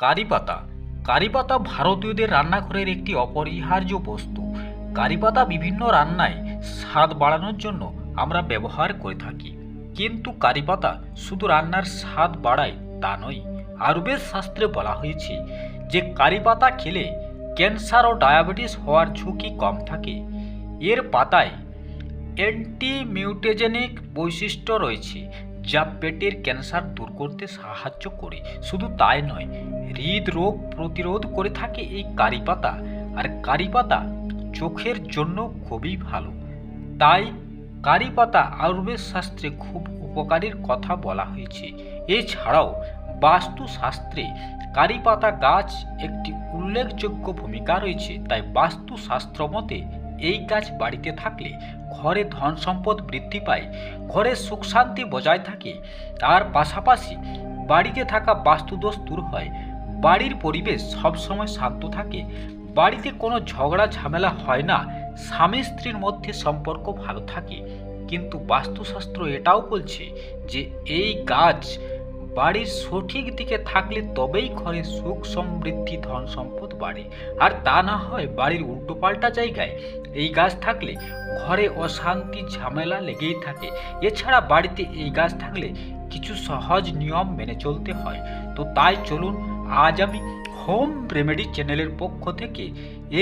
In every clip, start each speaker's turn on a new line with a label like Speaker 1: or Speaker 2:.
Speaker 1: কারি পাতা কারি পাতা ভারতীয়দের রান্নাঘরের একটি অপরিহার্য বস্তু। কারি পাতা বিভিন্ন রান্নায় স্বাদ বাড়ানোর জন্য আমরা ব্যবহার করে থাকি। কিন্তু কারি পাতা শুধু রান্নার স্বাদ বাড়ায় তা নয়। আয়ুর্বেদ শাস্ত্রে বলা হয়েছে যে কারি পাতা খেলে ক্যান্সার ও ডায়াবেটিস হওয়ার ঝুঁকি কম থাকে। এর পাতায় অ্যান্টিমিউটেজেনিক বৈশিষ্ট্য রয়েছে। যা পেটের ক্যান্সার দূর করতে সাহায্য করে। শুধু তাই নয়, হৃদরোগ প্রতিরোধ করে থাকে এই কারি পাতা। আর কারি পাতা চোখের জন্য খুবই ভালো। তাই কারি পাতা আয়ুর্বেদ শাস্ত্রে খুব উপকারীর কথা বলা হয়েছে। এছাড়াও বাস্তুশাস্ত্রে কারি পাতা গাছ একটি উল্লেখযোগ্য ভূমিকা রয়েছে। তাই বাস্তুশাস্ত্র মতে এই গাছ বাড়িতে থাকলে ঘরে ধন সম্পদ বৃদ্ধি পায়, ঘরে সুখ শান্তি বজায় থাকে। তার পাশাপাশি বাড়িতে থাকা বাস্তুদোষ দূর হয়। বাড়ির পরিবেশ সবসময় শান্ত থাকে। বাড়িতে কোনো ঝগড়া ঝামেলা হয় না। স্বামী স্ত্রীর মধ্যে সম্পর্ক ভালো থাকে। কিন্তু বাস্তুশাস্ত্র এটাও বলছে যে এই গাছ বাড়ির সঠিক দিকে থাকলে তবেই ঘরে সুখ সমৃদ্ধি, ধন সম্পদ বাড়ে। আর তা না হয় বাড়ির উল্টোপাল্টা জায়গায়। এই গাছ থাকলে ঘরে অশান্তি, ঝামেলা লেগেই থাকে। এছাড়া বাড়িতে এই গাছ থাকলে কিছু সহজ নিয়ম মেনে চলতে হয়। তো তাই চলুন, আজ আমি হোম রেমেডি চ্যানেলের পক্ষ থেকে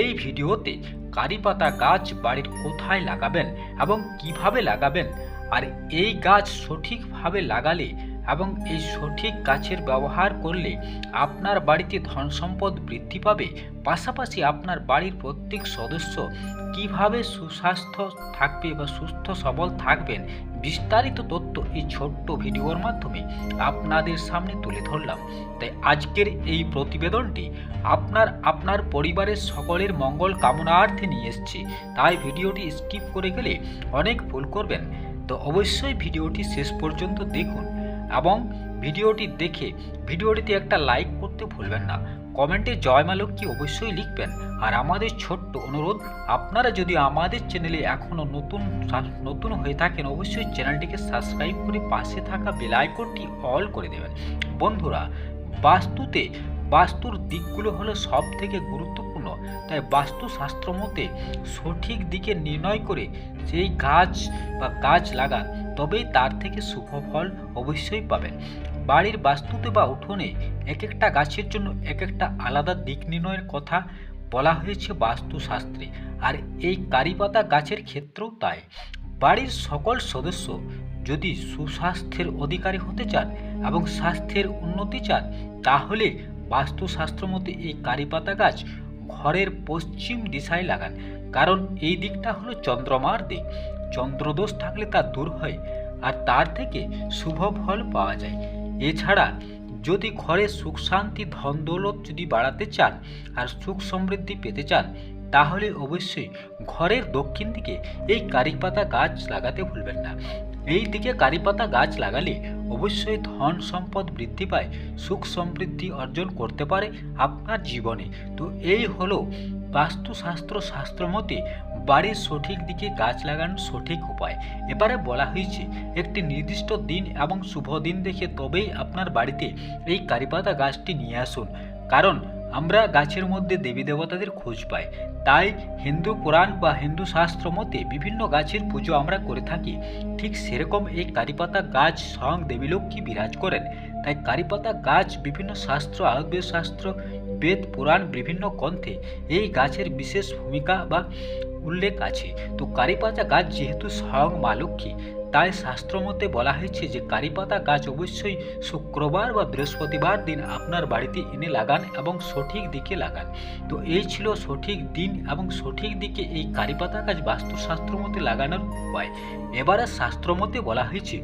Speaker 1: এই ভিডিওতে কারি পাতা গাছ বাড়ির কোথায় লাগাবেন এবং কীভাবে লাগাবেন, আর এই গাছ সঠিকভাবে লাগালে এবং এই সঠিক গাছের ব্যবহার করলে আপনার বাড়িতে ধন সম্পদ বৃদ্ধি পাবে। পাশাপাশি আপনার বাড়ির প্রত্যেক সদস্য কীভাবে সুস্বাস্থ্য থাকবে বা সুস্থ সবল থাকবেন বিস্তারিত তথ্য এই ছোট্ট ভিডিওর মাধ্যমে আপনাদের সামনে তুলে ধরলাম। তাই আজকের এই প্রতিবেদনটি আপনার আপনার পরিবারের সকলের মঙ্গল কামনার্থে নিয়ে এসেছি। তাই ভিডিওটি স্কিপ করে গেলে অনেক ভুল করবেন। তো অবশ্যই ভিডিওটি শেষ পর্যন্ত দেখুন। এবং ভিডিওটি দেখে ভিডিওটিতে একটা লাইক করতে ভুলবেন না। কমেন্টে জয় লক্ষ্মী অবশ্যই লিখবেন। আর আমাদের ছোট্ট অনুরোধ, আপনারা যদি আমাদের চ্যানেলে এখনও নতুন নতুন হয়ে থাকেন, অবশ্যই চ্যানেলটিকে সাবস্ক্রাইব করে পাশে থাকা বেল আইকনটি অল করে দেবেন। বন্ধুরা, বাস্তুতে, বাস্তুর দিকগুলো হলো সব থেকে গুরুত্বপূর্ণ। তাই বাস্তুশাস্ত্র মতে সঠিক দিকে নির্ণয় করে সেই গাছ বা গাছ লাগান তবেই তার থেকে শুভ ফল অবশ্যই পাবেন। বাড়ির বাস্তুতে বা উঠোনে এক একটা গাছের জন্য এক একটা আলাদা দিক নির্ণয়ের কথা বলা হয়েছে বাস্তুশাস্ত্রে, আর এই কারিপাতা গাছের ক্ষেত্রেও তাই। বাড়ির সকল সদস্য যদি সুস্বাস্থ্যের অধিকারী হতে চান এবং স্বাস্থ্যের উন্নতি চান, তাহলে বাস্তুশাস্ত্র মতে এই কারিপাতা গাছ ঘরের পশ্চিম দিশায় লাগান। কারণ এই দিকটা হলো চন্দ্রমার দিক। চন্দ্রদোষ থাকলে তা দূর হয় আর তার থেকে শুভ ফল পাওয়া যায়। এছাড়া যদি ঘরে সুখ শান্তি, ধন দৌলত যদি বাড়াতে চান আর সুখ সমৃদ্ধি পেতে চান, তাহলে অবশ্যই ঘরের দক্ষিণ দিকে এই কারিপাতা গাছ লাগাতে ভুলবেন না। এই দিকে কারিপাতা গাছ লাগালে অবশ্যই ধন সম্পদ বৃদ্ধি পায়, সুখ সমৃদ্ধি অর্জন করতে পারে আপনার জীবনে। তো এই হলো বাস্তুশাস্ত্র শাস্ত্র মতে বাড়ির সঠিক দিকে গাছ লাগানোর সঠিক উপায়। এবারে বলা হয়েছে, একটি নির্দিষ্ট দিন এবং শুভ দিন দেখে তবেই আপনার বাড়িতে এই কারিপাতা গাছটি নিয়ে আসুন। কারণ, আমরা গাছের মধ্যে দেবী দেবতাদের খোঁজ পাই। তাই হিন্দু পুরাণ বা হিন্দু শাস্ত্র মতে বিভিন্ন গাছের পুজো আমরা করে থাকি। ঠিক সেরকম এই কারিপাতা গাছ স্বয়ং দেবীলক্ষ্মী বিরাজ করেন। তাই কারিপাতা গাছ বিভিন্ন শাস্ত্র, আয়ুর্বেদ শাস্ত্র বেদ পুরাণ বিভিন্ন গ্রন্থে এই গাছের বিশেষ ভূমিকা বা উল্লেখ আছে, তো কারিপাতা গাছ যেহেতু স্বয়ং মা লক্ষ্মী, তাই শাস্ত্রমতে বলা হয়েছে যে কারিপাতা গাছ অবশ্যই শুক্রবার বা বৃহস্পতিবার দিন আপনার বাড়িতে এনে লাগান এবং সঠিক দিকে লাগান। তো এই ছিল সঠিক দিন এবং সঠিক দিকে এই কারিপাতা গাছ বাস্তুশাস্ত্র মতে লাগানোর উপায়। এবারে শাস্ত্রমতে বলা হয়েছে,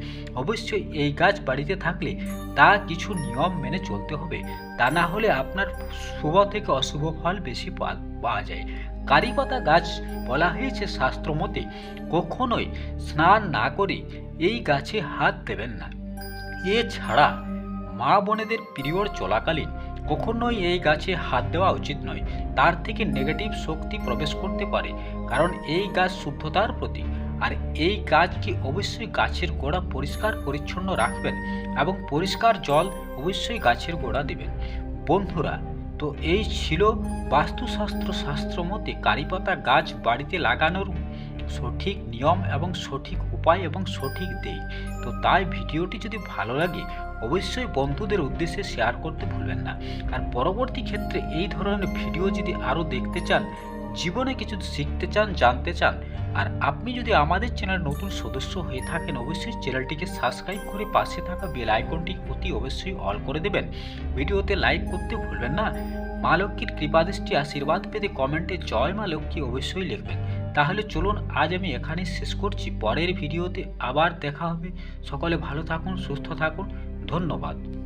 Speaker 1: অবশ্যই এই গাছ বাড়িতে থাকলে তা কিছু নিয়ম মেনে চলতে হবে। তা না হলে আপনার শুভ থেকে অশুভ ফল বেশি পাওয়া যায়। কারিপাতা গাছ বলা হয়েছে শাস্ত্রমতে কখনোই স্নান না করে এই গাছে হাত দেবেন না। এছাড়া মা বোনেদের পিরিয়ড চলাকালীন কখনোই এই গাছে হাত দেওয়া উচিত নয়। তার থেকে নেগেটিভ শক্তি প্রবেশ করতে পারে, কারণ এই গাছ শুদ্ধতার প্রতীক। আর এই গাছকে অবশ্যই গাছের গোড়া পরিষ্কার পরিচ্ছন্ন রাখবেন এবং পরিষ্কার জল অবশ্যই গাছের গোড়া দেবেন। বন্ধুরা তো এই ছিল বাস্তুশাস্ত্র শাস্ত্র মতে কারিপাতা গাছ বাড়িতে লাগানোর সঠিক নিয়ম এবং সঠিক উপায় এবং সঠিক দিক তো তাই ভিডিওটি যদি ভালো লাগে, অবশ্যই বন্ধুদের উদ্দেশ্যে শেয়ার করতে ভুলবেন না। আর পরবর্তী ক্ষেত্রে এই ধরনের ভিডিও যদি আরও দেখতে চান জীবনে কিছু শিখতে চান, জানতে চান, আর আপনি যদি আমাদের চ্যানেল নতুন সদস্য হয়ে থাকেন, অবশ্যই চ্যানেলটিকে সাবস্ক্রাইব করে পাশে থাকা বেল আইকনটি অতি অবশ্যই অল করে দেবেন। ভিডিওতে লাইক করতে ভুলবেন না। মা লক্ষ্মীর কৃপাদৃষ্টি আশীর্বাদ পেতে কমেন্টে জয় মা লক্ষ্মী অবশ্যই লিখবেন। তাহলে চলুন, আজ আমি এখানেই শেষ করছি। পরের ভিডিওতে আবার দেখা হবে। সকলে ভালো থাকুন, সুস্থ থাকুন। ধন্যবাদ।